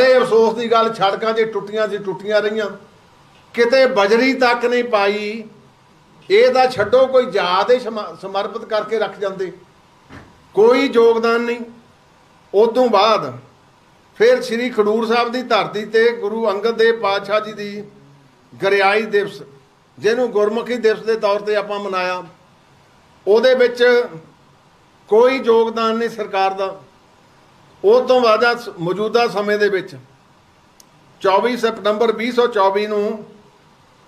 ਬੜੇ ਅਫਸੋਸ ਦੀ ਗੱਲ ਸੜਕਾਂ 'ਚ ਟੁੱਟੀਆਂ ਸੀ ਟੁੱਟੀਆਂ ਰਹੀਆਂ। ਕਿਤੇ ਬਜਰੀ ਤੱਕ ਨਹੀਂ ਪਾਈ। ਇਹ ਤਾਂ ਛੱਡੋ, ਕੋਈ ਯਾਦ ਹੀ ਸਮਾ- ਸਮਰਪਿਤ ਕਰਕੇ ਰੱਖ ਜਾਂਦੇ। ਕੋਈ ਯੋਗਦਾਨ ਨਹੀਂ। ਉਦੋਂ ਬਾਅਦ ਫਿਰ ਸ੍ਰੀ ਖਡੂਰ ਸਾਹਿਬ ਦੀ ਧਰਤੀ ਤੇ ਗੁਰੂ ਅੰਗਦ ਦੇਵ ਪਾਤਸ਼ਾਹ ਜੀ ਦੀ ਗਰਿਆਈ ਦਿਵਸ, ਜਿਹਨੂੰ ਗੁਰਮੁਖੀ ਦਿਵਸ ਦੇ ਤੌਰ ਤੇ ਆਪਾਂ ਮਨਾਇਆ। ਉਹਦੇ ਵਿੱਚ ਕੋਈ ਯੋਗਦਾਨ ਨਹੀਂ ਸਰਕਾਰ ਦਾ। ਉਹ ਤੋਂ ਬਾਅਦ ਮੌਜੂਦਾ ਸਮੇਂ ਦੇ ਵਿੱਚ 24 ਸਤੰਬਰ 2024 ਨੂੰ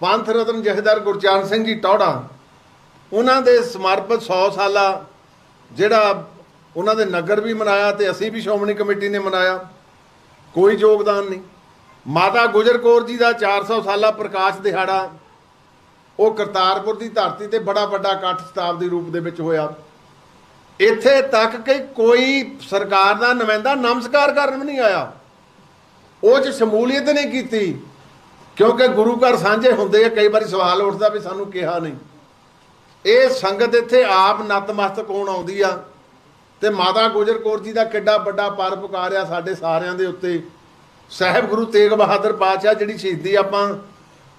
ਪੰਥ ਰਤਨ ਜਥੇਦਾਰ ਗੁਰਚਰਨ ਸਿੰਘ ਜੀ ਟੌੜਾ ਉਹਨਾਂ ਦੇ ਸਮਰਪਿਤ 100 ਸਾਲਾ ਜਿਹੜਾ ਉਹਨਾਂ ਦੇ ਨਗਰ ਵੀ ਮਨਾਇਆ ਤੇ ਅਸੀਂ ਵੀ ਸ਼੍ਰੋਮਣੀ ਕਮੇਟੀ ਨੇ ਮਨਾਇਆ, ਕੋਈ ਯੋਗਦਾਨ ਨਹੀਂ। ਮਾਤਾ ਗੁਜਰ ਕੌਰ ਜੀ ਦਾ 400 ਸਾਲਾ ਪ੍ਰਕਾਸ਼ ਦਿਹਾੜਾ, ਉਹ ਕਰਤਾਰਪੁਰ ਦੀ ਧਰਤੀ ਤੇ ਬੜਾ ਵੱਡਾ ਇਕੱਠ ਸ਼ਤਾਬਦੀ ਰੂਪ ਦੇ ਵਿੱਚ ਹੋਇਆ। ਇੱਥੇ ਤੱਕ ਕਿ ਕੋਈ ਸਰਕਾਰ ਦਾ ਨੁਮਾਇੰਦਾ ਨਮਸਕਾਰ ਕਰਨ ਵੀ ਨਹੀਂ ਆਇਆ। ਉਹ ਚ ਸ਼ਮੂਲੀਅਤ ਨਹੀਂ ਕੀਤੀ, ਕਿਉਂਕਿ ਗੁਰੂ ਘਰ ਸਾਂਝੇ ਹੁੰਦੇ ਆ, ਕਈ ਵਾਰੀ ਸਵਾਲ ਉੱਠਦਾ ਵੀ ਸਾਨੂੰ ਕਿਹਾ ਨਹੀਂ। ਇਹ ਸੰਗਤ ਇੱਥੇ ਆਪ ਨਤਮਸਤਕ ਹੋਣ ਆਉਂਦੀ ਆ, ਤੇ ਮਾਤਾ ਗੁਜਰ ਕੌਰ ਜੀ ਦਾ ਕਿੱਡਾ ਵੱਡਾ ਪਰ ਪੁਕਾਰਿਆ ਸਾਡੇ ਸਾਰਿਆਂ ਦੇ ਉੱਤੇ। ਸਾਹਿਬ ਗੁਰੂ ਤੇਗ ਬਹਾਦਰ ਪਾਤਸ਼ਾਹ ਜਿਹੜੀ ਸ਼ਹੀਦੀ ਆਪਾਂ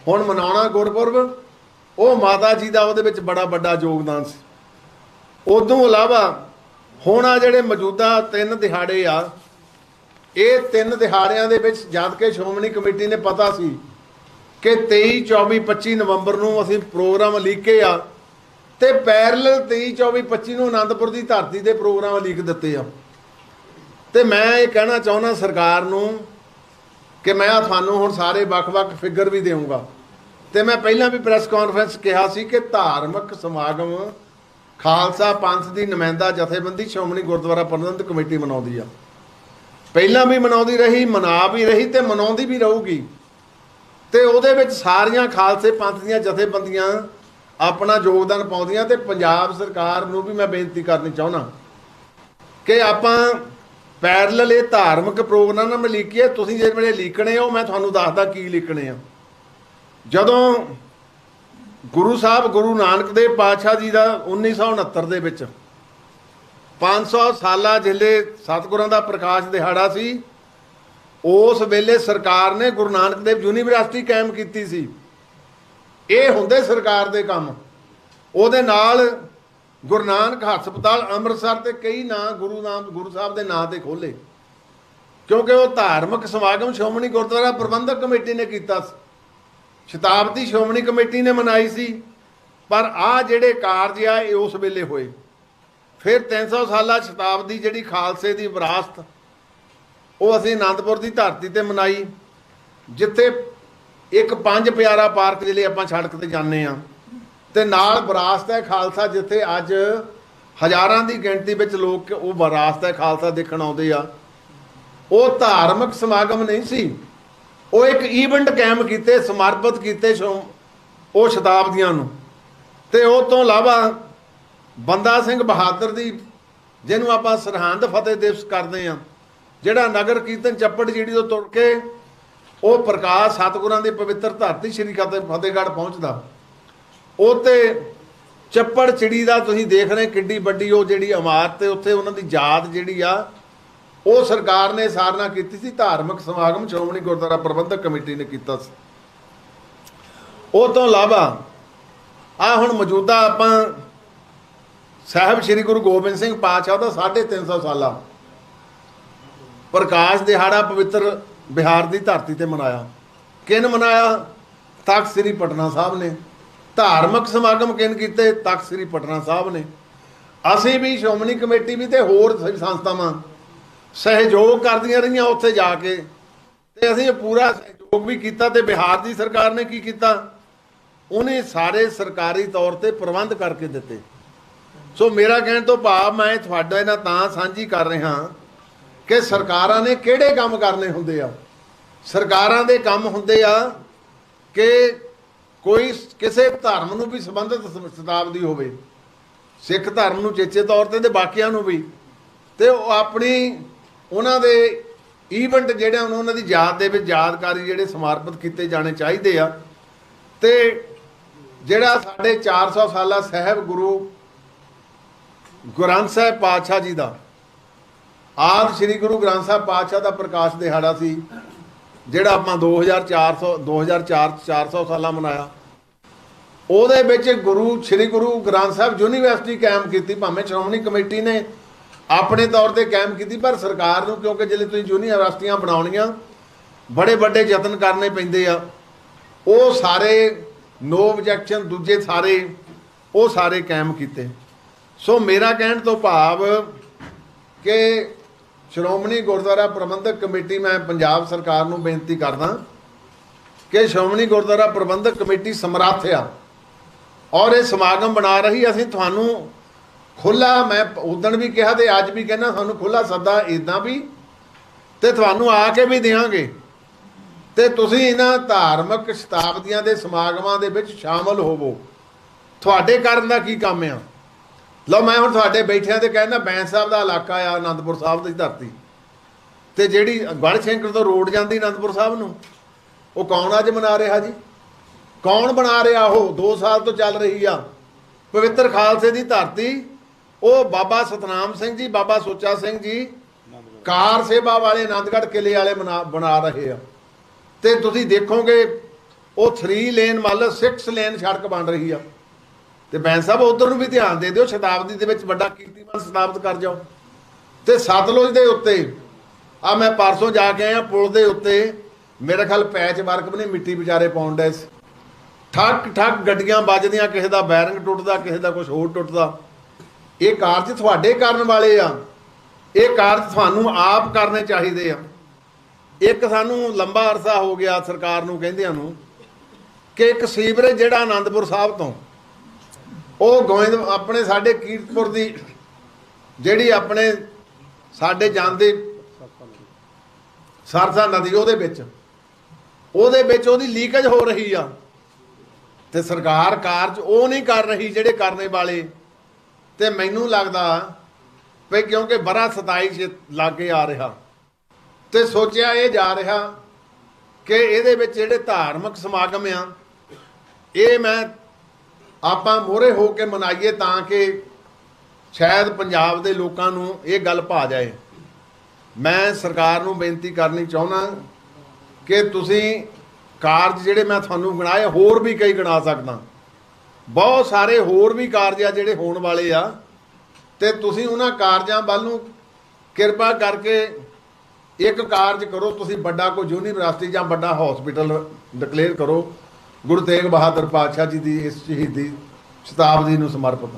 ਹੁਣ ਮਨਾਉਣਾ ਗੁਰਪੁਰਬ, ਉਹ ਮਾਤਾ ਜੀ ਦਾ ਉਹਦੇ ਵਿੱਚ ਬੜਾ ਵੱਡਾ ਯੋਗਦਾਨ ਸੀ। ਉਦੋਂ ਇਲਾਵਾ ਹੁਣ ਆ ਜਿਹੜੇ ਮੌਜੂਦਾ ਤਿੰਨ ਦਿਹਾੜੇ ਆ, ਇਹ ਤਿੰਨ ਦਿਹਾੜਿਆਂ ਦੇ ਵਿੱਚ ਜਦ ਕਿ ਸ਼੍ਰੋਮਣੀ ਕਮੇਟੀ ਨੇ ਪਤਾ ਸੀ ਕਿ 23 24 25 ਨਵੰਬਰ ਨੂੰ ਅਸੀਂ ਪ੍ਰੋਗਰਾਮ ਲਿਖੇ ਆ ਤੇ ਪੈਰਲਲ 23 24 25 ਨੂੰ ਆਨੰਦਪੁਰ ਦੀ ਧਰਤੀ ਦੇ ਪ੍ਰੋਗਰਾਮ ਲਿਖ ਦਿੱਤੇ ਆ। ਤੇ ਮੈਂ ਇਹ ਕਹਿਣਾ ਚਾਹੁੰਦਾ ਸਰਕਾਰ ਨੂੰ ਕਿ ਮੈਂ ਤੁਹਾਨੂੰ ਹੁਣ ਸਾਰੇ ਵੱਖ-ਵੱਖ ਫਿਗਰ ਵੀ ਦੇਵਾਂਗਾ ਤੇ ਮੈਂ ਪਹਿਲਾਂ ਵੀ ਪ੍ਰੈਸ ਕਾਨਫਰੰਸ ਕਿਹਾ ਸੀ ਕਿ ਧਾਰਮਿਕ ਸਮਾਗਮ ਖਾਲਸਾ ਪੰਥ ਦੀ ਨੁਮਾਇੰਦਾ ਜਥੇਬੰਦੀ ਸ਼੍ਰੋਮਣੀ ਗੁਰਦੁਆਰਾ ਪ੍ਰਬੰਧਕ ਕਮੇਟੀ ਮਨਾਉਂਦੀ ਆ। ਪਹਿਲਾਂ ਵੀ ਮਨਾਉਂਦੀ ਰਹੀ ਮਨਾ ਵੀ ਰਹੀ ਤੇ ਮਨਾਉਂਦੀ ਵੀ ਰਹੂਗੀ। ਤੇ ਉਹਦੇ ਵਿੱਚ ਸਾਰੀਆਂ ਖਾਲਸੇ ਪੰਥ ਦੀਆਂ ਜਥੇਬੰਦੀਆਂ ਆਪਣਾ ਯੋਗਦਾਨ ਪਾਉਂਦੀਆਂ ਤੇ ਪੰਜਾਬ ਸਰਕਾਰ ਨੂੰ ਵੀ ਮੈਂ ਬੇਨਤੀ ਕਰਨੀ ਚਾਹੁੰਦਾ ਕਿ ਆਪਾਂ ਪੈਰਲਲ ਇਹ ਧਾਰਮਿਕ ਪ੍ਰੋਗਰਾਮ ਨਾਲ ਲਿਖੀਏ ਤੁਸੀਂ ਜਿਹੜੇ ਲਿਖਣੇ ਹੋ, ਮੈਂ ਤੁਹਾਨੂੰ ਦੱਸਦਾ ਕੀ ਲਿਖਣੇ ਆ। ਜਦੋਂ ਗੁਰੂ ਸਾਹਿਬ ਗੁਰੂ ਨਾਨਕ ਦੇਵ ਪਾਤਸ਼ਾਹ ਜੀ ਦਾ 1969 ਦੇ ਵਿੱਚ 500 ਸਾਲਾ ਜਿਲੇ ਸਤਿਗੁਰਾਂ ਦਾ ਪ੍ਰਕਾਸ਼ ਦਿਹਾੜਾ ਸੀ। ਉਸ ਵੇਲੇ ਸਰਕਾਰ ਨੇ ਗੁਰੂ ਨਾਨਕ ਦੇਵ ਯੂਨੀਵਰਸਿਟੀ ਕਾਇਮ ਕੀਤੀ ਸੀ। ਇਹ ਹੁੰਦੇ ਸਰਕਾਰ ਦੇ ਕੰਮ। ਉਹਦੇ ਨਾਲ ਗੁਰੂ ਨਾਨਕ ਹਸਪਤਾਲ ਅੰਮ੍ਰਿਤਸਰ ਤੇ ਕਈ ਨਾਂ ਗੁਰੂ ਨਾਮ, ਗੁਰੂ ਸਾਹਿਬ ਦੇ ਨਾਂ ਤੇ ਖੋਲੇ ਕਿਉਂਕਿ ਉਹ ਧਾਰਮਿਕ ਸਮਾਗਮ ਸ਼੍ਰੋਮਣੀ ਗੁਰਦੁਆਰਾ ਪ੍ਰਬੰਧਕ ਕਮੇਟੀ ਨੇ ਕੀਤਾ ਸੀ। ਸ਼ਤਾਬਦੀ ਸ਼੍ਰੋਮਣੀ ਕਮੇਟੀ ਨੇ ਮਨਾਈ ਸੀ, ਪਰ ਆ ਜਿਹੜੇ ਕਾਰਜ ਆ, ਇਹ ਉਸ ਵੇਲੇ ਹੋਏ। ਫਿਰ 300 ਸਾਲਾ ਸ਼ਤਾਬਦੀ ਜਿਹੜੀ ਖਾਲਸੇ ਦੀ ਵਿਰਾਸਤ, ਉਹ ਅਸੀਂ ਆਨੰਦਪੁਰ ਦੀ ਧਰਤੀ ਤੇ ਮਨਾਈ, ਜਿੱਥੇ ਇੱਕ ਪੰਜ ਪਿਆਰਾ ਪਾਰਕ ਜਿਹੜੇ ਆਪਾਂ ਸੜਕ ਤੇ ਜਾਂਦੇ ਆ ਤੇ ਨਾਲ ਵਿਰਾਸਤ ਹੈ ਖਾਲਸਾ, ਜਿੱਥੇ ਅੱਜ ਹਜ਼ਾਰਾਂ ਦੀ ਗਿਣਤੀ ਵਿੱਚ ਲੋਕ ਉਹ ਵਿਰਾਸਤ ਹੈ ਖਾਲਸਾ ਦੇਖਣ ਆਉਂਦੇ ਆ। ਉਹ ਧਾਰਮਿਕ ਸਮਾਗਮ ਨਹੀਂ ਸੀ। ਉਹ ਇੱਕ ਈਵੈਂਟ ਕਾਇਮ ਕੀਤੇ, ਸਮਰਪਿਤ ਕੀਤੇ ਸ਼ੋ- ਉਹ ਸ਼ਤਾਬਦੀਆਂ ਨੂੰ। ਤੇ ਉਹ ਤੋਂ ਇਲਾਵਾ ਬੰਦਾ ਸਿੰਘ ਬਹਾਦਰ ਦੀ, ਜਿਹਨੂੰ ਆਪਾਂ ਸਰਹੰਦ ਫਤਿਹ ਦਿਵਸ ਕਰਦੇ ਆ ਜਿਹੜਾ ਨਗਰ ਕੀਰਤਨ ਚੱਪੜ ਜਿਹੜੀ ਤੋਂ ਤੁਰ ਕੇ ਉਹ ਪ੍ਰਕਾਸ਼ ਸਤਿਗੁਰਾਂ ਦੀ ਪਵਿੱਤਰ ਧਰਤੀ ਸ਼੍ਰੀ ਫਤਿਹ ਫਤਿਹਗੜ੍ਹ ਪਹੁੰਚਦਾ। ਉਹ ਤੇ ਚੱਪੜ ਚਿੜੀ ਦਾ ਤੁਸੀਂ ਦੇਖ ਰਹੇ ਕਿੱਡੀ ਵੱਡੀ ਉਹ ਜਿਹੜੀ ਇਮਾਰਤ ਤੇ ਉੱਥੇ ਉਹਨਾਂ ਦੀ ਯਾਦ ਜਿਹੜੀ ਆ ਉਹ ਸਰਕਾਰ ਨੇ ਸਾਰਨਾ ਕੀਤੀ ਸੀ, ਧਾਰਮਿਕ ਸਮਾਗਮ ਸ਼੍ਰੋਮਣੀ ਗੁਰਦੁਆਰਾ ਪ੍ਰਬੰਧਕ ਕਮੇਟੀ ਨੇ ਕੀਤਾ ਸੀ। ਉਹ ਤੋਂ ਇਲਾਵਾ ਆ ਹੁਣ ਮੌਜੂਦਾ ਆਪਾਂ ਸਾਹਿਬ ਸ੍ਰੀ ਗੁਰੂ ਗੋਬਿੰਦ ਸਿੰਘ ਪਾਤਸ਼ਾਹ ਦਾ 350 ਸਾਲਾ ਪ੍ਰਕਾਸ਼ ਦਿਹਾੜਾ ਪਵਿੱਤਰ ਬਿਹਾਰ ਦੀ ਧਰਤੀ ਤੇ ਮਨਾਇਆ। ਕਿਨ ਮਨਾਇਆ? ਤਖਤ ਸ੍ਰੀ ਪਟਨਾ ਸਾਹਿਬ ਨੇ। ਧਾਰਮਿਕ ਸਮਾਗਮ ਕਿਨ ਕੀਤੇ? ਤਖਤ ਸ੍ਰੀ ਪਟਨਾ ਸਾਹਿਬ ਨੇ। ਅਸੀਂ ਵੀ ਸ਼੍ਰੋਮਣੀ ਕਮੇਟੀ ਵੀ ਤੇ ਹੋਰ ਸੰਸਥਾਵਾਂ ਸਹਿਯੋਗ ਕਰਦੀਆਂ ਰਹੀਆਂ ਉੱਥੇ ਜਾ ਕੇ। ਤੇ ਅਸੀਂ ਪੂਰਾ ਸਹਿਯੋਗ ਵੀ ਕੀਤਾ ਤੇ ਬਿਹਾਰ ਦੀ ਸਰਕਾਰ ਨੇ ਕੀ ਕੀਤਾ? ਉਹਨੇ ਸਾਰੇ ਸਰਕਾਰੀ ਤੌਰ ਤੇ ਪ੍ਰਬੰਧ ਕਰਕੇ ਦਿੱਤੇ। ਸੋ ਮੇਰਾ ਕਹਿਣ ਤੋਂ ਭਾਵ ਮੈਂ ਤੁਹਾਡਾ ਇਹਨਾਂ ਤਾਂ ਸਾਂਝੀ ਕਰ ਰਿਹਾ ਕਿ ਸਰਕਾਰਾਂ ਨੇ ਕਿਹੜੇ ਕੰਮ ਕਰਨੇ ਹੁੰਦੇ ਆ? ਸਰਕਾਰਾਂ ਦੇ ਕੰਮ ਹੁੰਦੇ ਆ ਕਿ ਕੋਈ ਕਿਸੇ ਧਰਮ ਨੂੰ ਵੀ ਸੰਬੰਧਿਤ ਸ਼ਤਾਬਦੀ ਹੋਵੇ। ਸਿੱਖ ਧਰਮ ਨੂੰ ਚੇਚੇ ਤੌਰ ਤੇ ਤੇ ਬਾਕੀਆਂ ਨੂੰ ਵੀ। ਤੇ ਉਹ ਆਪਣੀ ਉਹਨਾਂ ਦੇ ਈਵੈਂਟ ਜਿਹੜੇ ਹਨ ਉਹਨਾਂ ਦੀ ਯਾਦ ਦੇ ਵਿੱਚ ਯਾਦਕਾਰੀ ਜਿਹੜੇ ਸਮਰਪਿਤ ਕੀਤੇ ਜਾਣੇ ਚਾਹੀਦੇ ਆ। ਤੇ ਜਿਹੜਾ ਸਾਡੇ 400 ਸਾਲਾ ਸਾਹਿਬ ਗੁਰੂ ਗੁਰੂ ਗ੍ਰੰਥ ਸਾਹਿਬ ਪਾਤਸ਼ਾਹ ਜੀ ਦਾ ਆਦ ਸ੍ਰੀ ਗੁਰੂ ਗ੍ਰੰਥ ਸਾਹਿਬ ਪਾਤਸ਼ਾਹ ਦਾ ਪ੍ਰਕਾਸ਼ ਦਿਹਾੜਾ ਸੀ, ਜਿਹੜਾ ਆਪਾਂ 2400 2004 400 ਸਾਲਾਂ ਮਨਾਇਆ। ਉਹਦੇ ਵਿੱਚ ਗੁਰੂ, ਸ੍ਰੀ ਗੁਰੂ ਗ੍ਰੰਥ ਸਾਹਿਬ ਯੂਨੀਵਰਸਿਟੀ ਕਾਇਮ ਕੀਤੀ, ਭਾਵੇਂ ਸ਼੍ਰੋਮਣੀ ਕਮੇਟੀ ਨੇ ਆਪਣੇ ਤੌਰ ਤੇ ਕਾਇਮ ਕੀਤੀ, ਪਰ ਸਰਕਾਰ ਨੂੰ ਕਿਉਂਕਿ ਜਿਹੜੇ ਤੁਸੀਂ ਯੂਨੀਵਰਸਿਟੀਆਂ ਬਣਾਉਣੀਆਂ, ਬੜੇ ਵੱਡੇ ਯਤਨ ਕਰਨੇ ਪੈਂਦੇ ਆ। ਉਹ ਸਾਰੇ ਨੋ ਆਬਜੈਕਸ਼ਨ ਦੂਜੇ ਸਾਰੇ, ਉਹ ਸਾਰੇ ਕਾਇਮ ਕੀਤੇ। ਸੋ ਮੇਰਾ ਕਹਿਣ ਤੋਂ ਭਾਵ ਕਿ ਸ਼੍ਰੋਮਣੀ ਗੁਰਦੁਆਰਾ ਪ੍ਰਬੰਧਕ ਕਮੇਟੀ, ਮੈਂ ਪੰਜਾਬ ਸਰਕਾਰ ਨੂੰ ਬੇਨਤੀ ਕਰਦਾ ਕਿ ਸ਼੍ਰੋਮਣੀ ਗੁਰਦੁਆਰਾ ਪ੍ਰਬੰਧਕ ਕਮੇਟੀ ਸਮਰੱਥ ਆ ਔਰ ਇਹ ਸਮਾਗਮ ਬਣਾ ਰਹੀ। ਅਸੀਂ ਤੁਹਾਨੂੰ ਖੁੱਲਾ ਮੈਂ ਉਦਣ ਵੀ ਕਿਹਾ ਤੇ ਅੱਜ ਵੀ ਕਹਿੰਦਾ, ਸਾਨੂੰ ਖੁੱਲਾ ਸੱਦਾ ਇਦਾਂ ਵੀ ਤੇ ਤੁਹਾਨੂੰ ਆ ਕੇ ਵੀ ਦੇਵਾਂਗੇ ਤੇ ਤੁਸੀਂ ਇਹਨਾਂ ਧਾਰਮਿਕ ਸ਼ਤਾਬਦੀਆਂ ਦੇ ਸਮਾਗਮਾਂ ਦੇ ਵਿੱਚ ਸ਼ਾਮਲ ਹੋਵੋ। ਤੁਹਾਡੇ ਕਰਨ ਦਾ ਕੀ ਕੰਮ ਆ? ਲਓ, ਮੈਂ ਹੁਣ ਤੁਹਾਡੇ ਬੈਠਿਆਂ ਤੇ ਕਹਿੰਦਾ, ਬੈਂਸ ਸਾਹਿਬ ਦਾ ਇਲਾਕਾ ਆ ਆਨੰਦਪੁਰ ਸਾਹਿਬ ਦੀ ਧਰਤੀ। ਤੇ ਜਿਹੜੀ ਗੜਸ਼ੰਕਰ ਤੋਂ ਰੋਡ ਜਾਂਦੀ ਆਨੰਦਪੁਰ ਸਾਹਿਬ ਨੂੰ, ਉਹ ਕੌਣ ਅੱਜ ਮਨਾ ਰਿਹਾ ਜੀ? ਕੌਣ ਬਣਾ ਰਿਹਾ ਉਹ? 2 ਸਾਲ ਤੋਂ ਚੱਲ ਰਹੀ ਆ। ਪਵਿੱਤਰ ਖਾਲਸੇ ਦੀ ਧਰਤੀ ਉਹ ਬਾਬਾ ਸਤਨਾਮ ਸਿੰਘ ਜੀ, ਬਾਬਾ ਸੁੱਚਾ ਸਿੰਘ ਜੀ, ਕਾਰ ਸੇਵਾ ਵਾਲੇ ਆਨੰਦਗੜ੍ਹ ਕਿਲੇ ਵਾਲੇ ਬਣਾ ਬਣਾ ਰਹੇ ਆ। ਤੇ ਤੁਸੀਂ ਦੇਖੋਗੇ, ਉਹ 3 ਲੇਨ ਮੰਨ ਲਓ 6 ਲੇਨ ਸੜਕ ਬਣ ਰਹੀ ਆ। ਤੇ ਬੈਂਸ ਸਾਹਿਬ, ਉਧਰ ਨੂੰ ਵੀ ਧਿਆਨ ਦੇ ਦਿਓ, ਸ਼ਤਾਬਦੀ ਦੇ ਵਿੱਚ ਵੱਡਾ ਕੀਰਤੀਮਾਨ ਸਥਾਪਿਤ ਕਰ ਜਾਓ। ਤੇ ਸਤਲੁਜ ਦੇ ਉੱਤੇ ਆ ਮੈਂ ਪਰਸੋਂ ਜਾ ਕੇ ਆਇਆ, ਪੁਲ ਦੇ ਉੱਤੇ, ਮੇਰੇ ਖਿਆਲ ਪੈਚ ਵਰਕ ਵੀ ਨਹੀਂ, ਮਿੱਟੀ ਵਿਚਾਰੇ ਪਾਉਣ ਡਏ ਸੀ। ਠੱਕ ਠੱਕ ਗੱਡੀਆਂ ਵੱਜਦੀਆਂ, ਕਿਸੇ ਦਾ ਬੈਰਿੰਗ ਟੁੱਟਦਾ, ਕਿਸੇ ਦਾ ਕੁਝ ਹੋਰ ਟੁੱਟਦਾ। ਇਹ ਕਾਰਜ ਤੁਹਾਡੇ ਕਰਨ ਵਾਲੇ ਆ। ਇਹ ਕਾਰਜ ਤੁਹਾਨੂੰ ਆਪ ਕਰਨੇ ਚਾਹੀਦੇ ਆ। ਇੱਕ ਸਾਨੂੰ ਲੰਬਾ ਅਰਸਾ ਹੋ ਗਿਆ ਸਰਕਾਰ ਨੂੰ ਕਹਿੰਦਿਆਂ ਨੂੰ ਕਿ ਇੱਕ ਸੀਵਰੇਜ ਜਿਹੜਾ ਆਨੰਦਪੁਰ ਸਾਹਿਬ ਤੋਂ, ਉਹ ਗੋਇੰਦ ਆਪਣੇ ਸਾਡੇ ਕੀਰਤਪੁਰ ਦੀ ਜਿਹੜੀ ਆਪਣੇ ਸਾਡੇ ਜਾਂਦੇ ਸਰਸਾ ਨਦੀ ਉਹਦੇ ਵਿੱਚ ਉਹਦੇ ਵਿੱਚ ਉਹਦੀ ਲੀਕੇਜ ਹੋ ਰਹੀ ਆ। ਤੇ ਸਰਕਾਰ ਕਾਰਜ ਉਹ ਨਹੀਂ ਕਰ ਰਹੀ ਜਿਹੜੇ ਕਰਨੇ ਵਾਲੇ। ਤੇ ਮੈਨੂੰ ਲੱਗਦਾ ਵੀ ਕਿਉਂਕਿ ਬੜਾ 27 ਚ ਲਾਗੇ ਆ ਰਿਹਾ ਤੇ ਸੋਚਿਆ ਇਹ ਜਾ ਰਿਹਾ ਕਿ ਇਹਦੇ ਵਿੱਚ ਜਿਹੜੇ ਧਾਰਮਿਕ ਸਮਾਗਮ ਆ, ਇਹ ਮੈਂ ਆਪਾਂ ਮੋਹਰੇ ਹੋ ਕੇ ਮਨਾਈਏ ਤਾਂ ਕਿ ਸ਼ਾਇਦ ਪੰਜਾਬ ਦੇ ਲੋਕਾਂ ਨੂੰ ਇਹ ਗੱਲ ਭਾ ਜਾਏ। ਮੈਂ ਸਰਕਾਰ ਨੂੰ ਬੇਨਤੀ ਕਰਨੀ ਚਾਹੁੰਦਾ ਕਿ ਤੁਸੀਂ ਕਾਰਜ ਜਿਹੜੇ ਮੈਂ ਤੁਹਾਨੂੰ ਗਿਣਾਏ ਹੋਰ ਵੀ ਕਈ ਗਿਣਾ ਸਕਦਾ। ਬਹੁਤ ਸਾਰੇ ਹੋਰ ਵੀ ਕਾਰਜ ਆ ਜਿਹੜੇ ਹੋਣ ਵਾਲੇ ਆ। ਤੇ ਤੁਸੀਂ ਉਹਨਾਂ ਕਾਰਜਾਂ ਵੱਲ ਨੂੰ ਕਿਰਪਾ ਕਰਕੇ ਇੱਕ ਕਾਰਜ ਕਰੋ। ਤੁਸੀਂ ਵੱਡਾ ਕੋਈ ਯੂਨੀਵਰਸਿਟੀ ਜਾਂ ਵੱਡਾ ਹਸਪੀਟਲ ਡਿਕਲੇਅਰ ਕਰੋ। ਗੁਰੂ ਤੇਗ ਬਹਾਦਰ ਪਾਤਸ਼ਾਹ ਜੀ ਦੀ, ਇਸ ਸ਼ਹੀਦੀ ਸ਼ਤਾਬਦੀ ਨੂੰ ਸਮਰਪਿਤ।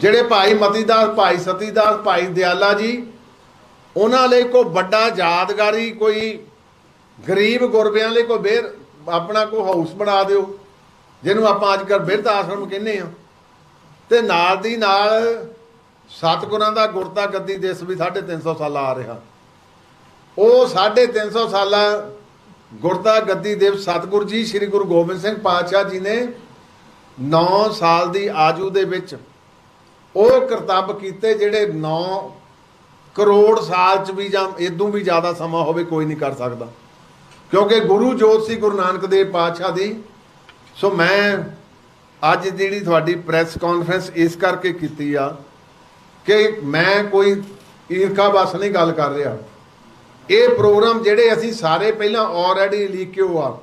ਜਿਹੜੇ ਭਾਈ ਮਤੀਦਾਸ, ਭਾਈ ਸਤੀਦਾਸ, ਭਾਈ ਦਿਆਲਾ ਜੀ, ਉਹਨਾਂ ਲਈ ਕੋਈ ਵੱਡਾ ਯਾਦਗਾਰੀ, ਕੋਈ ਗਰੀਬ ਗੁਰਬਿਆਂ ਲਈ ਕੋਈ ਬੇਰ ਆਪਣਾ ਕੋਈ ਹਾਊਸ ਬਣਾ ਦਿਓ। ਜਿਹਨੂੰ ਆਪਾਂ ਅੱਜ ਕੱਲ੍ਹ ਬਿਰਧ ਆਸ਼ਰਮ ਕਹਿੰਦੇ ਆ ਤੇ ਨਾਲ ਦੀ ਨਾਲ ਸਤਿਗੁਰਾਂ ਦਾ ਗੁਰਤਾ ਗੱਦੀ ਦਿਸ ਵੀ 350 ਸਾਲਾ ਆ ਰਿਹਾ। ਉਹ 350 ਸਾਲਾਂ ਗੁਰਤਾ ਗੱਦੀ ਦਿਵਸ ਸਤਿਗੁਰ ਜੀ, ਸ੍ਰੀ ਗੁਰੂ ਗੋਬਿੰਦ ਸਿੰਘ ਪਾਤਸ਼ਾਹ ਜੀ ਨੇ 9 ਸਾਲ ਦੀ ਆਜੂ ਦੇ ਵਿੱਚ ਉਹ ਕਰਤੱਵ ਕੀਤੇ ਜਿਹੜੇ 9 ਕਰੋੜ ਸਾਲ ਚ ਵੀ ਜਾਂ ਇਦੋਂ ਵੀ ਜ਼ਿਆਦਾ ਸਮਾਂ ਹੋਵੇ ਕੋਈ ਨਹੀਂ ਕਰ ਸਕਦਾ। ਕਿਉਂਕਿ ਗੁਰੂ ਜੋਤ ਸੀ ਗੁਰੂ ਨਾਨਕ ਦੇਵ ਪਾਤਸ਼ਾਹ ਦੀ ਸੋ ਮੈਂ ਅੱਜ ਜਿਹੜੀ ਤੁਹਾਡੀ ਪ੍ਰੈਸ ਕਾਨਫਰੰਸ ਇਸ ਕਰਕੇ ਕੀਤੀ ਆ ਕਿ ਮੈਂ ਕੋਈ ਈਰਖਾ ਬਸ ਨਹੀਂ ਗੱਲ ਕਰ ਰਿਹਾ। ਇਹ ਪ੍ਰੋਗਰਾਮ ਜਿਹੜੇ ਅਸੀਂ ਸਾਰੇ ਪਹਿਲਾਂ ਆਲਰੇਡੀ ਲਿਖਿਓ ਆ?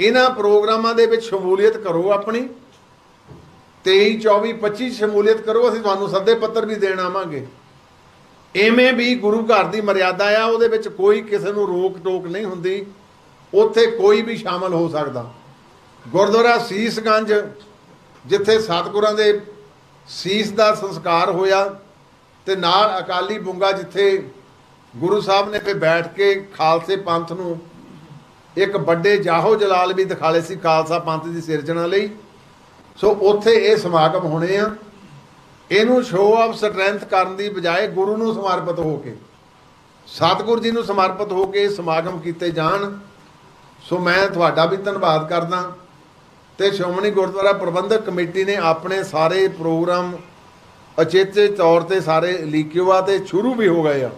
ਇਹਨਾਂ ਪ੍ਰੋਗਰਾਮਾਂ ਦੇ ਵਿੱਚ ਸ਼ਮੂਲੀਅਤ ਕਰੋ ਆਪਣੀ। 23 24 25 ਸ਼ਮੂਲੀਅਤ ਕਰੋ, ਅਸੀਂ ਤੁਹਾਨੂੰ ਸੱਦੇ ਪੱਤਰ ਵੀ ਦੇਣ ਆਵਾਂਗੇ। ਐਵੇਂ ਵੀ ਗੁਰੂ ਘਰ ਦੀ ਮਰਿਆਦਾ ਆ, ਉਹਦੇ ਵਿੱਚ ਕੋਈ ਕਿਸੇ ਨੂੰ ਰੋਕ ਟੋਕ ਨਹੀਂ ਹੁੰਦੀ। ਉੱਥੇ ਕੋਈ ਵੀ ਸ਼ਾਮਲ ਹੋ ਸਕਦਾ। ਗੁਰਦੁਆਰਾ ਸੀਸਗੰਜ, ਜਿੱਥੇ ਸਤਿਗੁਰਾਂ ਦੇ ਸੀਸ ਦਾ ਸੰਸਕਾਰ ਹੋਇਆ ਤੇ ਨਾਲ ਅਕਾਲੀ ਬੁੰਗਾ ਜਿੱਥੇ ਗੁਰੂ ਸਾਹਿਬ ਨੇ ਫੇ ਬੈਠ ਕੇ ਖਾਲਸੇ ਪੰਥ ਨੂੰ ਇੱਕ ਵੱਡੇ ਜਾਹੋ ਜਲਾਲ ਵੀ ਦਿਖਾਲੇ ਸੀ ਖਾਲਸਾ ਪੰਥ ਦੀ ਸਿਰਜਣਾ ਲਈ। ਸੋ ਉੱਥੇ ਇਹ ਸਮਾਗਮ ਹੋਣੇ ਆ। ਇਹਨੂੰ ਸ਼ੋਅ ਆਫ ਸਟਰੈਂਥ ਕਰਨ ਦੀ ਬਜਾਏ ਗੁਰੂ ਨੂੰ ਸਮਰਪਿਤ ਹੋ ਕੇ, ਸਤਿਗੁਰ ਜੀ ਨੂੰ ਸਮਰਪਿਤ ਹੋ ਕੇ ਸਮਾਗਮ ਕੀਤੇ ਜਾਣ। ਸੋ ਮੈਂ ਤੁਹਾਡਾ ਵੀ ਧੰਨਵਾਦ ਕਰਦਾ। ਤੇ ਸ਼੍ਰੋਮਣੀ ਗੁਰਦੁਆਰਾ ਪ੍ਰਬੰਧਕ ਕਮੇਟੀ ਨੇ ਆਪਣੇ ਸਾਰੇ ਪ੍ਰੋਗਰਾਮ ਅਚੇਤੇ ਤੌਰ ਤੇ ਸਾਰੇ ਲੀਕਿਓ ਆ ਤੇ ਸ਼ੁਰੂ ਵੀ ਹੋ ਗਏ ਆ।